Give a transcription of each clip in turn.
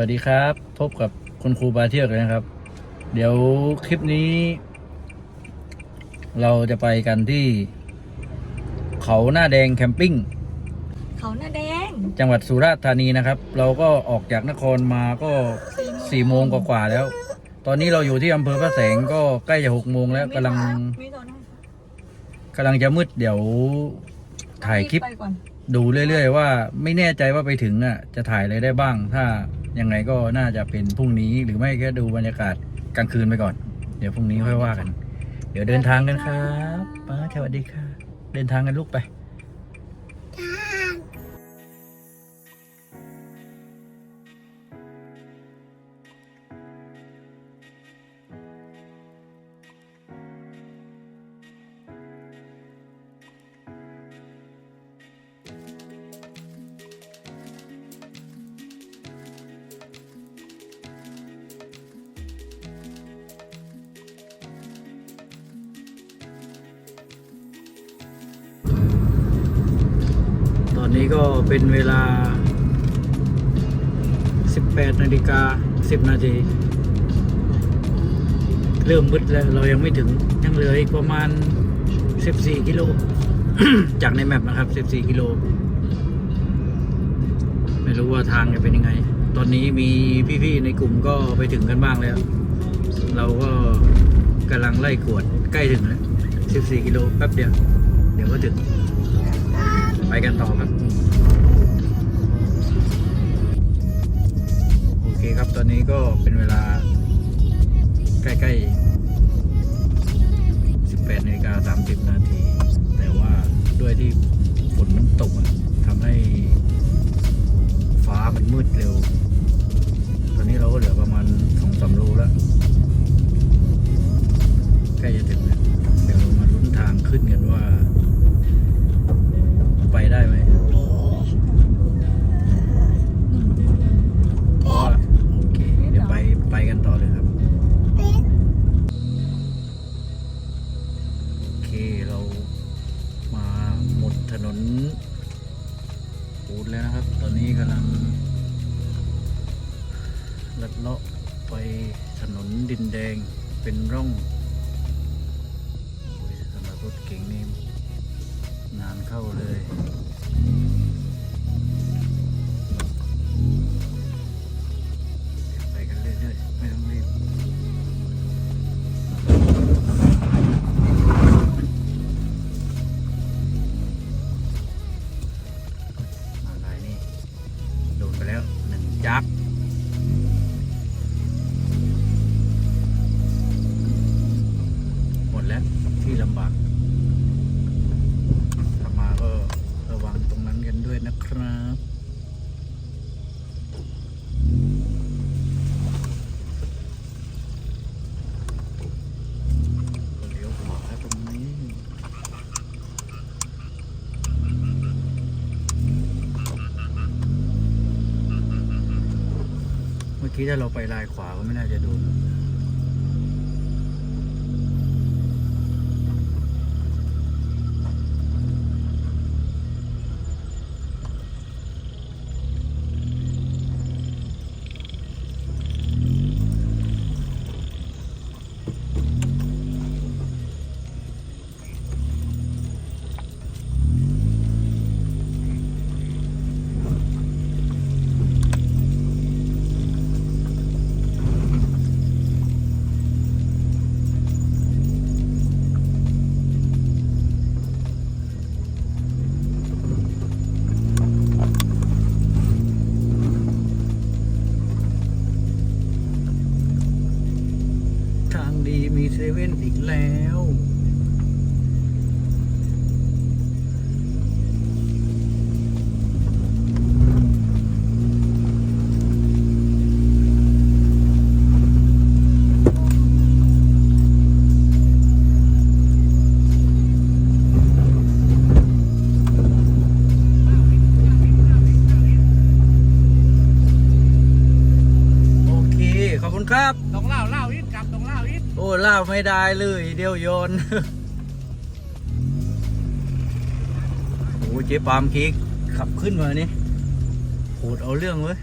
วัสดีครับ พบกับคุณครูบาเที่ยวกันนะครับ เดี๋ยวคลิปนี้ เราจะไปกันที่ เขาหน้าแดงแคมปิ้งเขาหน้าแดง จังหวัดสุราษฎร์ธานีนะครับ เราก็ออกจากนครมาก็สี่โมงกว่าๆแล้ว ตอนนี้เราอยู่ที่อำเภอพระแสงก็ใกล้จะหกโมงแล้วกำลังไม่โดนให้กำลังจะมืดเดี๋ยวถ่ายคลิปไปก่อนดูเรื่อยๆว่า ไม่แน่ใจว่าไปถึงอะ จะถ่ายอะไรได้บ้างถ้า ยังไงก็น่าจะเป็นพรุ่งนี้หรือไม่ก็ดูบรรยากาศกลางคืนไปก่อน เดี๋ยวพรุ่งนี้ค่อยว่ากัน เดี๋ยวเดินทางกันครับป้าสวัสดีค่ะ เดินทางกันลูกไป ก็เป็นเวลา 18นาฬิกา10 นาที เริ่มมืดแล้ว เรายังไม่ถึง ยังเหลืออีกประมาณ 14 กิโล จากในแมปนะครับ 14 กิโล ไม่รู้ว่าทางจะเป็นยังไง ตอนนี้มีพี่ๆในกลุ่มก็ไปถึงกันบ้างแล้ว เราก็กำลังไล่กวดใกล้ถึงแล้ว 14 กิโลแป๊บเดียว เดี๋ยวก็ถึง ไปกันต่อครับ โอเคครับตอนนี้ก็เป็นเวลา ใกล้ๆ 18นาฬิกา30 นาที แต่ว่าด้วยที่ฝนมันตกทำให้ฟ้ามันมืดเร็ว ตอนนี้เราก็เหลือประมาณ2 3โลแล้ว ใกล้จะถึงแล้วเดี๋ยวเรามาลุ้นทางขึ้นกันว่า ไปได้ไหมพราะว่าโอเค เดี๋ยวไปไปกันต่อเลยครับ โอเคเรามาหมดถนนปูนแล้วนะครับ ตอนนี้กำลังลัดเลาะไปถนนดินแดงเป็นร่อง เข้าเลย กี้ถ้าเราไปลายขวาก็ไม่น่าจะโดน เซเว่นอีกแล้ว ไม่ได้เลยเดียวโยนโอ้เจ๊ปามคิกขับขึ้นมานี่โหดเอาเรื่องเว้ย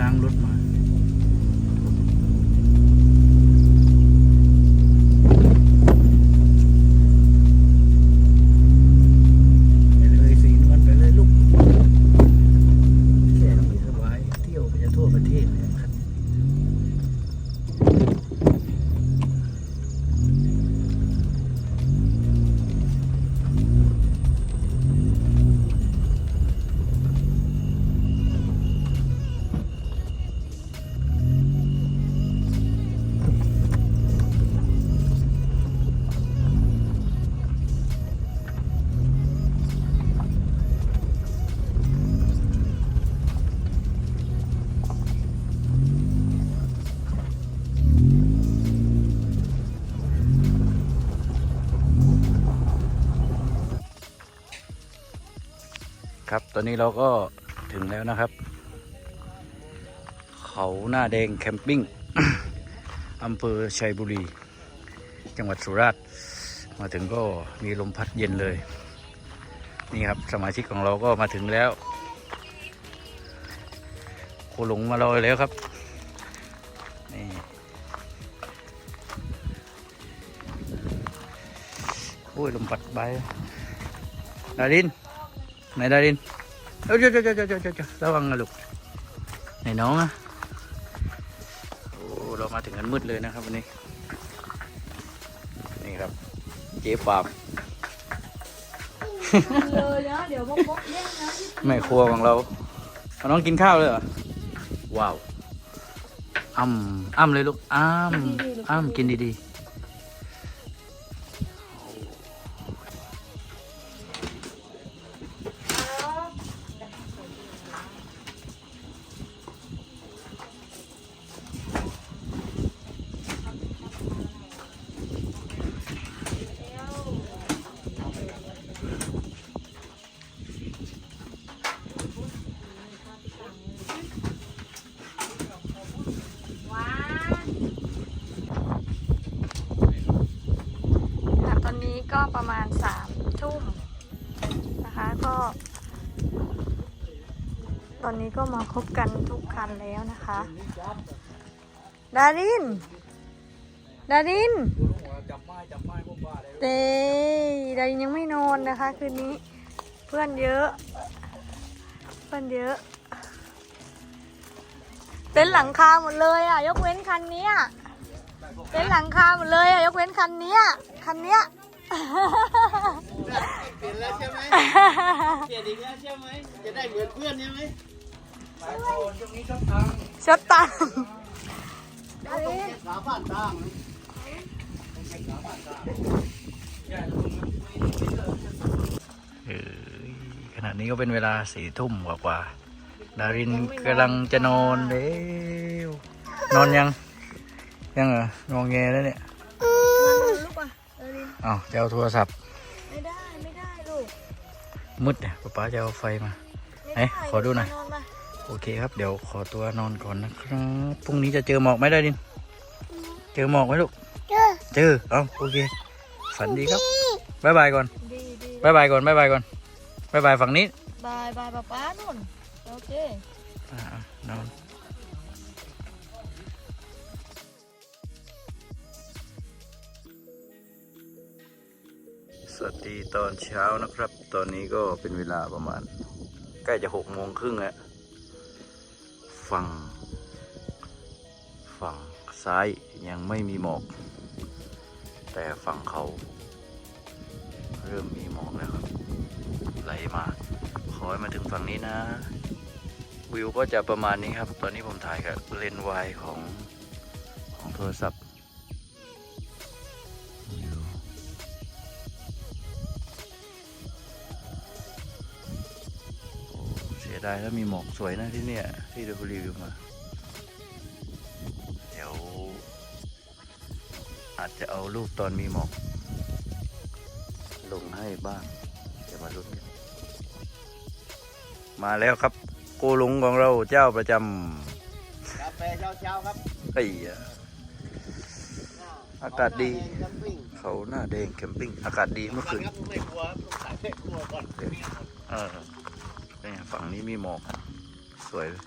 ล้างรถมา ครับ ตอนนี้เราก็ถึงแล้วนะครับ เขาหน้าแดงแคมปิ้งอำเภอชัยบุรี จังหวัดสุราษฎร์มาถึงก็มีลมพัดเย็นเลย นี่ครับสมาชิกของเราก็มาถึงแล้วโคหลงมารอแล้วครับนี่โอ้ยลมพัดใบดาริน ไหนดารินเจ้าเจ้าเจ้าเจ้าเจ้าระวังนะลูกไหนน้องอะโอ้เรามาถึงกันมืดเลยนะครับวันนี้ นี่ครับ เจ๊ปามเลยนะเดี๋ยวมกมกแย่งนะแม่ครัวของเราเอาน้องกินข้าวเลยเหรอ ว้าวอ้ำอ้ำเลยลูกอ้ำอ้ำกินดีค่ ก็ประมาณสามทุ่มนะคะก็ ตอนนี้ก็มาคบกันทุกคันแล้วนะคะ ดาริน ดารินเต้ดารินยังไม่นอนนะคะ คืนนี้เพื่อนเยอะ เพื่อนเยอะเต็นหลังคาหมดเลยอะ ยกเว้นคันนี้เต็นหลังคาหมดเลยอะ ยกเว้นคันนี้คันเนี้ย เปลี่ยนแล้วใช่ไหมเปลี่ยนอีกแล้วใช่ไหมจะได้เหมือนเพื่อนใช่ไหมชดตังค์ขาผ่านตั้งๆเออขณะนี้ก็เป็นเวลาสี่ทุ่มกว่าๆดารินกำลังจะนอนแล้ว นอนยัง ยังเหรององแงแล้วเนี่ย ดารินอ้าวจะเอาโทรศัพท์ ไม่ได้ ไม่ได้ลูก มืดเนี่ยป๊าป๊าจะเอาไฟมาไม่เอ๊ะได้ขอดูหน่อยนอนมาโอเคครับ เดี๋ยวขอตัวนอนก่อนนะครับ พรุ่งนี้จะเจอหมอกไหมได้ดิน เจอหมอกไหมลูก เจอ เจอ เอาโอเค ฝันดีครับบายบายก่อนดีดีบายบายก่อนบายบายก่อนบายบายฝั่งนี้บายบายป๊าป๊านุ่น โอเคอ่านอน วัสดีตอนเช้านะครับ ตอนนี้ก็เป็นเวลาประมาณ ใกล้จะหกโมงครึ่งแล้วฝั่งฝั่งซ้ายยังไม่มีหมอก แต่ฝั่งเขา เริ่มมีหมอกแล้วครับไหลมาขอให้มาถึงฝั่งนี้นะ วิวก็จะประมาณนี้ครับ ตอนนี้ผมถ่ายกับเลนส์วายของโทรศัพท์ ดายถ้ามีหมอกสวยนะที่เนี่ย ที่ดูรีวิวมา เดี๋ยวอาจจะเอารูปตอนมีหมอก ลงให้บ้างเดี๋ยวมาลุ้นกันมาแล้วครับโกลุงของเราเจ้าประจกาแฟเช้าๆครับำไอ้ยะอากาศดีแคมปิ้งเขาหน้าแดงแคมปิ้งอากาศดีเมื่อก่อคืนนครับไม่กลัวต้องใส่ไม่กลัวก่อนเออ นี่ฝั่งนี้มีหมอก สวยเลย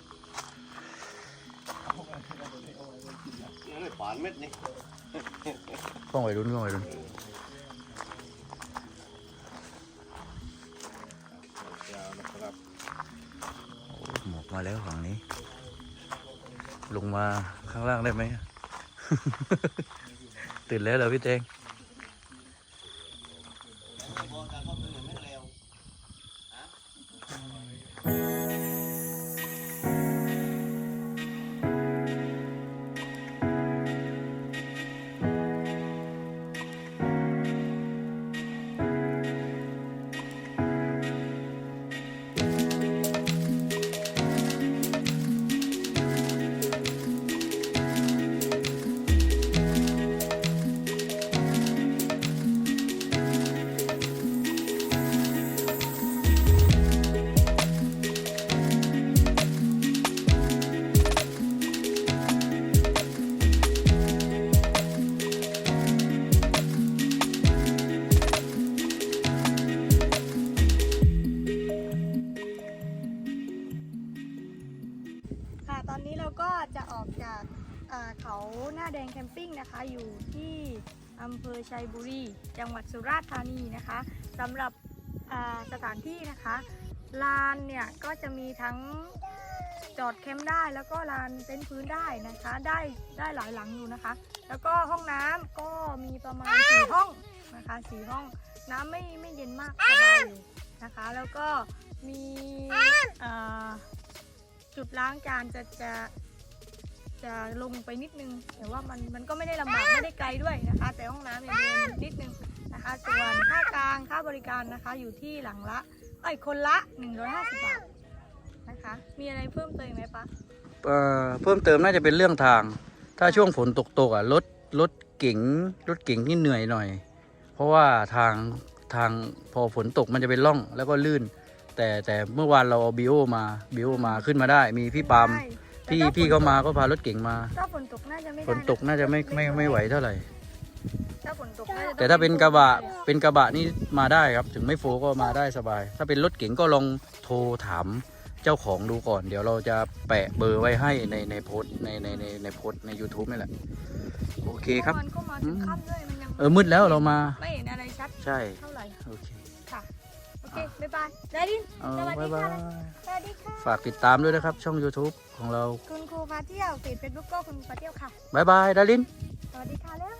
ไม่ฝานเม็ดนี่กล้องไว้รุ่นกล้องไว้รุ่นโอ้หมอกมาแล้วฝั่งนี้ ลงมาข้างล่างได้ไหม ตื่นแล้วเหรอพี่เตง สุราษฎร์ธานีนะคะสำหรับอ่าสถานที่นะคะลานเนี่ยก็จะมีทั้งจอดแคมป์ได้แล้วก็ลานเต็นท์พื้นได้นะคะ ได้ได้หลายหลังอยู่นะคะ แล้วก็ห้องน้ำก็มีประมาณสี่ห้องนะคะสี่ห้องน้ำไม่ไม่เย็นมากสบายอยู่นะคะ แล้วก็มีอ่าจุดล้างจานจะจะจะลงไปนิดนึงแต่ว่ามันมันก็ไม่ได้ลำบากไม่ได้ไกลด้วยนะคะ แต่ห้องน้ำเนี่ยเดินนิดนึง นะคะ ส่วนค่ากลางค่าบริการนะคะ อยู่ที่หลังละไอ้ยคนละ 150 บาทนะคะ มีอะไรเพิ่มเติมไหมปะเอ่อเพิ่มเติมน่าจะเป็นเรื่องทาง ถ้าช่วงฝนตกตกๆอะรถรถเก๋งรถเก๋งนี่เหนื่อยหน่อย เพราะว่าทางทางพอฝนตกมันจะเป็นร่องแล้วก็ลื่น แต่แต่เมื่อวานเราเอาบิโอมาบิโอมาขึ้นมาได้ มีพี่ปาล์มใช่พี่แต่ถ้พี่เขามาก็พารถเก๋งมา ถ้าฝนตกน่าจะไม่ได้ฝนตกน่าจะไม่ไม่ไม่ไหวเท่าไหร่ ถ้าฝนตกน่าจะองแต่ถ้าเป็นกระบะเป็นกระบะนี่มาได้ครับ ถึงไม่โฟก็มาได้สบาย ถ้าเป็นรถเก๋งก็ลองโทรถามเจ้าของดูก่อน เดี๋ยวเราจะแปะเบอร์ไว้ให้ในในโพสต์ในในในในโพสต์ใน YouTube นี่แหละ โอเคครับ เมื่อวานก็มาถึงค่ำด้วยมันยังเออมืดแล้วเรามาไม่เห็นอะไรชัดใช่เท่าไหร่โอเคค่ะโอเคบ๊ายบายดาริน เอาสวัสบ๊าดียบาค่ะ ยสวัสดีค่ะฝากติดตามด้วยนะครับ ช่อง YouTube ของเราคุณครูพาเที่ยวเพจเฟซบุ๊กก็คุณครูพาเที่ยวค่ะบ๊ายบายดาริน สวัสดีค่ะแล้ว